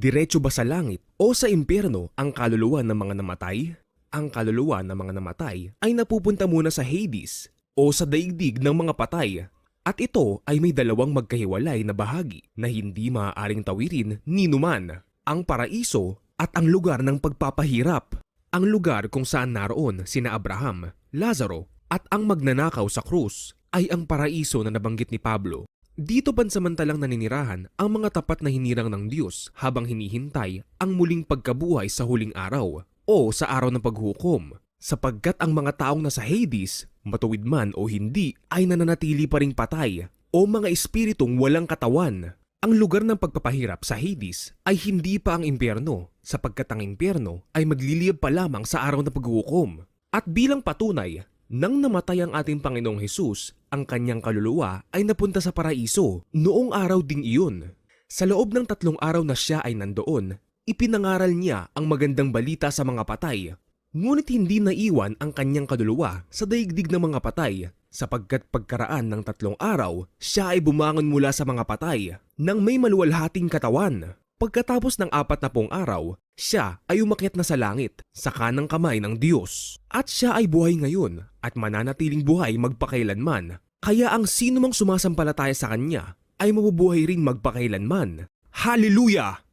Diretso ba sa langit o sa impyerno ang kaluluwa ng mga namatay? Ang kaluluwa ng mga namatay ay napupunta muna sa Hades o sa daigdig ng mga patay. At ito ay may dalawang magkahiwalay na bahagi na hindi maaaring tawirin ni numan. Ang paraiso at ang lugar ng pagpapahirap. Ang lugar kung saan naroon sina Abraham, Lazaro at ang magnanakaw sa krus ay ang paraiso na nabanggit ni Pablo. Dito pansamantalang naninirahan ang mga tapat na hinirang ng Diyos habang hinihintay ang muling pagkabuhay sa huling araw o sa araw ng paghukom sapagkat ang mga taong nasa Hades, matuwid man o hindi, ay nananatili pa ring patay o mga espiritong walang katawan. Ang lugar ng pagpapahirap sa Hades ay hindi pa ang impyerno sapagkat ang impyerno ay magliliyab pa lamang sa araw ng paghukom. At bilang patunay, nang namatay ang ating Panginoong Hesus, ang kanyang kaluluwa ay napunta sa paraiso noong araw ding iyon. Sa loob ng tatlong araw na siya ay nandoon, ipinangaral niya ang magandang balita sa mga patay. Ngunit hindi naiwan ang kanyang kaluluwa sa daigdig ng mga patay sapagkat pagkaraan ng tatlong araw, siya ay bumangon mula sa mga patay nang may maluwalhating katawan. Pagkatapos ng apat na pong araw, siya ay umakyat na sa langit sa kanang kamay ng Diyos. At siya ay buhay ngayon at mananatiling buhay magpakailanman. Kaya ang sino mang sumasampalataya sa Kanya ay mabubuhay ring magpakailanman. Hallelujah!